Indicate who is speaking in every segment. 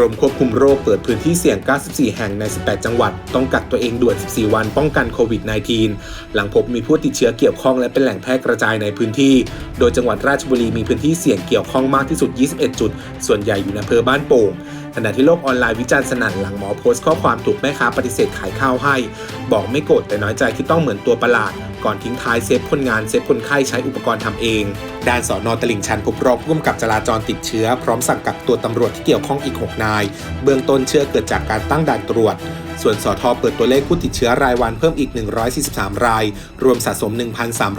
Speaker 1: รมควบคุมโรคเปิดพื้นที่เสี่ยง 94 แห่งใน 18 จังหวัด ต้องกักตัวเองด่วน 14 วันป้องกันโควิด -19 หลังพบมีผู้ติดเชื้อเกี่ยวข้องและเป็นแหล่งแพร่กระจายในพื้นที่ โดยจังหวัดราชบุรีมีพื้นที่เสี่ยงเกี่ยวข้องมากที่สุด 21 จุด ส่วนใหญ่อยู่ในอำเภอบ้านโป่งขณะที่โลกออนไลน์วิจารณ์สนั่นหลังหมอโพสต์ข้อความถูกแม่ค้าปฏิเสธขายข้าวให้ บอกไม่โกรธแต่น้อยใจที่ต้องเหมือนตัวประหลาด ก่อนทิ้งท้ายเซฟคนงานเซฟคนไข้ใช้อุปกรณ์ทำเอง ด้านสอนอตลิ่งชันพบรองผู้กำกับจราจรติดเชื้อ พร้อมสั่งกักตัวตำรวจที่เกี่ยวข้องอีก 6 นาย เบื้องต้นเชื่อเกิดจากการตั้งด่านตรวจ ส่วนสอทอเปิดตัวเลขผู้ติดเชื้อรายวันเพิ่มอีก 143 ราย รวมสะสม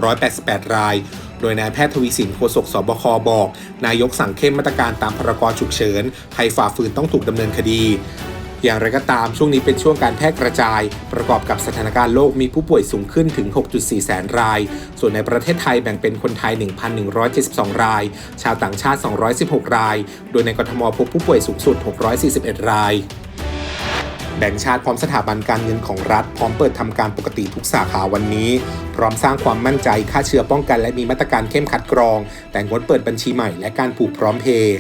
Speaker 1: 1,388 ราย โดยนายแพทย์ทวีสินโฆษกสบคบอก นายกสั่งเข้มมาตรการตามพรกฉุกเฉินใครฝ่าฝืนต้องถูกดำเนินคดี อย่างไรก็ตามช่วงนี้เป็นช่วงการแพร่กระจาย ประกอบกับสถานการณ์โลกมีผู้ป่วยสูงขึ้นถึง 6.4 แสนราย ส่วนในประเทศไทยแบ่งเป็นคนไทย 1,172 ราย ชาวต่างชาติ 216 ราย โดยในกรทมพบผู้ป่วยสูงสุด 641 รายแบงก์ชาติพร้อมสถาบันการเงินของรัฐ พร้อมเปิดทำการปกติทุกสาขาวันนี้ พร้อมสร้างความมั่นใจค่าเชื้อป้องกันและมีมาตรการเข้มคัดกรอง แต่งดเปิดบัญชีใหม่และการผูกพร้อมเพย์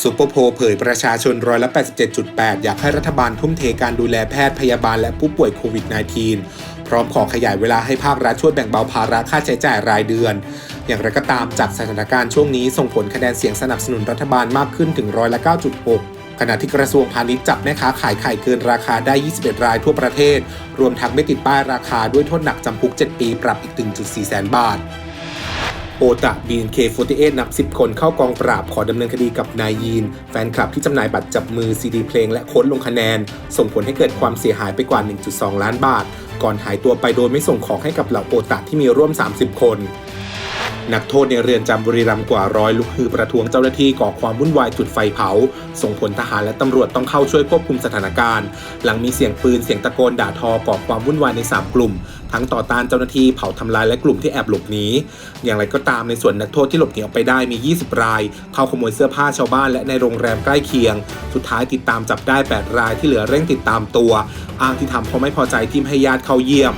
Speaker 1: ซูเปอร์โพลเผยประชาชนร้อยละ 87.8 อยากให้รัฐบาลทุ่มเทการดูแลแพทย์พยาบาลและผู้ป่วยโควิด -19 พร้อมขอขยายเวลาให้ภาครัฐช่วยแบ่งเบาภาระค่าใช้จ่ายรายเดือน อย่างไรก็ตามจากสถานการณ์ช่วงนี้ส่งผลคะแนนเสียงสนับสนุนรัฐบาลมากขึ้นถึงร้อยละ 9.6ขณะที่กระทรวงพาณิชย์จับแม่ค้าขายไข่เกินราคาได้ 21 รายทั่วประเทศ รวมทั้งไม่ติดป้ายราคาด้วยโทษหนักจำคุก 7 ปี ปรับอีก 1.4 แสนบาท โอตะ BNK48 นับ 10 คนเข้ากองปราบขอดำเนินคดีกับนายยีน แฟนคลับที่จำหน่ายบัตรจับมือซีดีเพลงและโค้ดลงคะแนน ส่งผลให้เกิดความเสียหายไปกว่า 1.2 ล้านบาท ก่อนหายตัวไปโดยไม่ส่งของให้กับเหล่าโอตะที่มีร่วม 30 คนนักโทษในเรือนจำบุรีรัมย์กว่าร้อยลุกฮือประท้วงเจ้าหน้าที่ก่อความวุ่นวายจุดไฟเผา ส่งผลทหารและตำรวจต้องเข้าช่วยควบคุมสถานการณ์ หลังมีเสียงปืนเสียงตะโกนด่าทอก่อความวุ่นวายใน 3 กลุ่ม ทั้งต่อต้านเจ้าหน้าที่เผาทำลายและกลุ่มที่แอบหลบหนีอย่างไรก็ตามในส่วนนักโทษที่หลบหนีออกไปได้มี 20 ราย เข้าขโมยเสื้อผ้าชาวบ้านและในโรงแรมใกล้เคียง สุดท้ายติดตามจับได้ 8 รายที่เหลือเร่งติดตามตัว อ้างที่ทำเพราะไม่พอใจที่ให้ญาติเข้าเยี่ยม